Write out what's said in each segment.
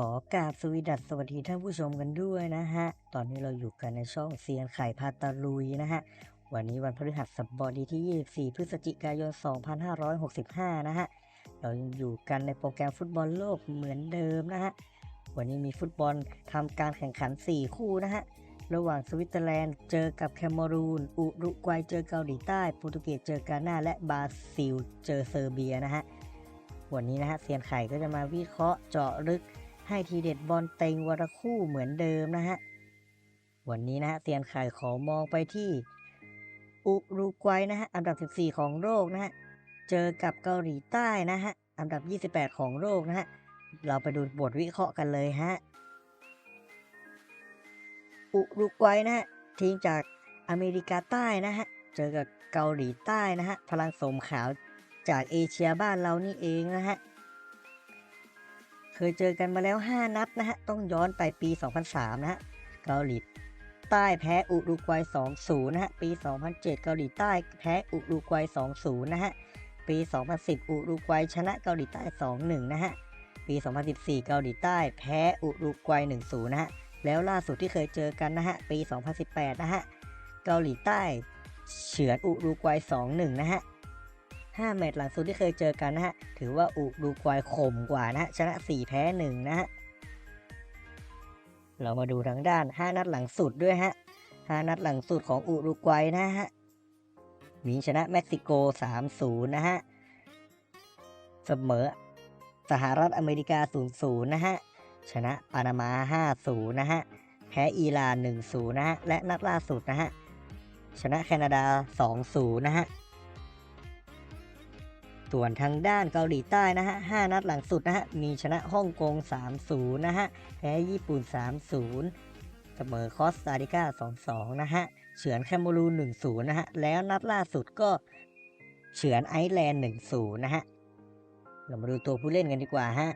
ขอกราบสวีดัสสวัสดีท่านผู้ชมกันด้วยนะฮะ ตอนนี้เราอยู่กันในช่องเซียนไข่พาตาลุยนะฮะ วันนี้วันพฤหัสบดีที่ 24 พฤศจิกายน 2565 นะฮะ เรายังอยู่กันในโปรแกรมฟุตบอลโลกเหมือนเดิมนะฮะ วันนี้มีฟุตบอลทำการแข่งขัน 4 คู่นะฮะ ระหว่างสวิตเซอร์แลนด์เจอกับแคมรูน อุรุกวัยเจอเกาหลีใต้ โปรตุเกสเจอกานาและบราซิล เจอเซอร์เบียนะฮะ วันนี้นะฮะเซียนไข่ก็จะมาวิเคราะห์เจาะลึก ให้ทีเด็ดบอลเต็งวรคู่เหมือนเดิมนะฮะ วันนี้นะฮะเซียนไข่ขอมองไปที่ อุรุกวัยนะฮะ อันดับ 14 ของโลกนะฮะ เจอกับเกาหลีใต้นะฮะ อันดับ 28 ของโลกนะฮะ เราไปดูบทวิเคราะห์กันเลยฮะ อุรุกวัยนะฮะ ทีมจากอเมริกาใต้นะฮะ เจอกับเกาหลีใต้นะฮะ พลังสมขาวจากเอเชียบ้านเรานี่เองนะฮะ เคยเจอกันมาแล้ว 5 นัดนะฮะ ต้องย้อนไปปี 2003 นะฮะ เกาหลีใต้แพ้อุรุกวัย 2-0 นะฮะ ปี 2007 เกาหลีใต้แพ้อุรุกวัย 2-0 นะฮะ ปี 2010 อุรุกวัยชนะเกาหลีใต้ 2-1 นะฮะ ปี 2014 เกาหลีใต้แพ้อุรุกวัย 1-0 นะฮะ แล้วล่าสุดที่เคยเจอกันนะฮะ ปี 2018 นะฮะ เกาหลีใต้เฉือนอุรุกวัย 2-1 นะฮะ 5 แมตช์หลังสุดที่เคยเจอกันนะฮะ ถือว่าอุรุกวัยข่มกว่านะชนะ 4 แพ้ 1 นะฮะ เรามาดูทางด้าน 5 นัดหลังสุดด้วยฮะ 5 นัดหลังสุดของอุรุกวัยนะฮะ มีชนะเม็กซิโก 3-0 นะฮะ เสมอสหรัฐอเมริกา 0-0 นะฮะ ชนะปานามา 5-0 นะฮะ แพ้อิหร่าน 1-0 นะฮะ และนัดล่าสุดนะฮะ ชนะแคนาดา 2-0 นะฮะ ส่วนทางด้านเกาหลีใต้นะฮะ 5 นัดหลังสุดนะฮะ มีชนะฮ่องกง 3-0 นะฮะ แพ้ญี่ปุ่น 3-0 เสมอคอสตาริกา 2-2 นะฮะ เฉือนแคมรูน1-0 นะฮะ แล้วนัดล่าสุดก็เฉือนไอร์แลนด์ 1-0 นะฮะ เรามาดูตัวผู้เล่นกันดีกว่าฮะ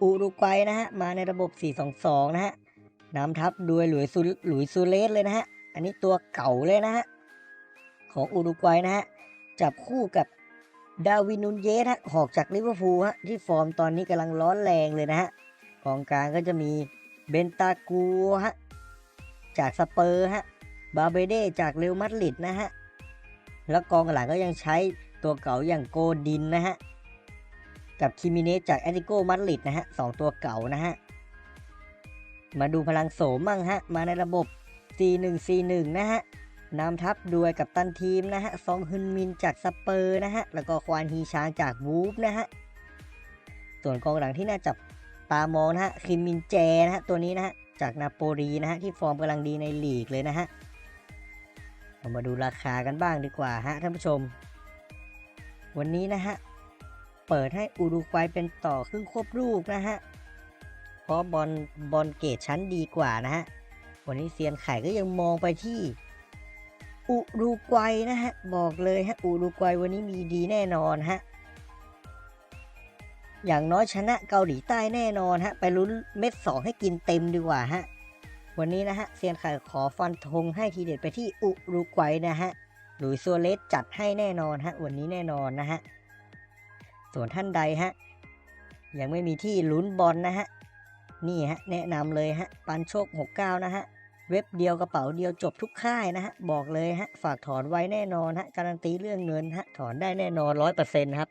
อุรุกวัยนะฮะ มาในระบบ 4-2-2 นะฮะนำทัพโดยหลุยส์ซูหลุยส์ซูเลสเลยนะฮะ อันนี้ตัวเก่าเลยนะฮะ ของอุรุกวัยนะฮะ จับคู่กับดาวินนุนเยสฮะหอกจากลิเวอร์พูลฮะที่ฟอร์มตอนนี้กำลังร้อนแรงเลยนะฮะกองกลางก็จะมีเบนตากูฮะจากสเปอร์ฮะบาเบเดจากเรอัลมาดริดนะฮะแล้วกองหลังก็ยังใช้ตัวเก่าอย่างโกดินนะฮะกับคิมิเนสจากแอตติโกมาดริดนะฮะสองตัวเก่านะฮะมาดูพลังโสมบ้างฮะมาในระบบ4-1-4-1นะฮะ นำทัพด้วยกับตันทีมนะฮะซองฮึนมินจากสเปอร์นะฮะแล้วก็ควานฮีชางจากวูฟนะฮะส่วนกองหลังที่น่าจับตามองนะฮะคิมมินแจนะฮะตัวนี้นะฮะจากนาโปลีนะฮะที่ฟอร์มกำลังดีในลีกเลยนะฮะเรามาดูราคากันบ้างดีกว่าฮะท่านผู้ชม วันนี้นะฮะเปิดให้อุรุกวัยเป็นต่อครึ่งควบลูกนะฮะเพราะบอลบอลเกรดชั้นดีกว่านะฮะวันนี้เซียนไข่ก็ยังมองไปที่ อุรุกวัยนะฮะ บอกเลยฮะอุรุกวัยวันนี้มีดีแน่นอนฮะ อย่างน้อยชนะเกาหลีใต้แน่นอนฮะ ไปลุ้นเม็ดสองให้กินเต็มดีกว่าฮะ วันนี้นะฮะเซียนไข่ขอฟันธงให้ทีเด็ดไปที่อุรุกวัยนะฮะหลุยซัวเรสจัดให้แน่นอนฮะ วันนี้แน่นอนนะฮะ ส่วนท่านใดฮะ ยังไม่มีที่ลุ้นบอลนะฮะ นี่ฮะ แนะนำเลยฮะ ปันโชค 69 นะฮะ เว็บเดียวกระเป๋าเดียวจบทุกค่ายนะฮะบอกเลยฮะฝากถอนไว้แน่นอนฮะการันตีเรื่องเงินฮะถอนได้แน่นอนร้อยเปอร์เซ็นต์ครับ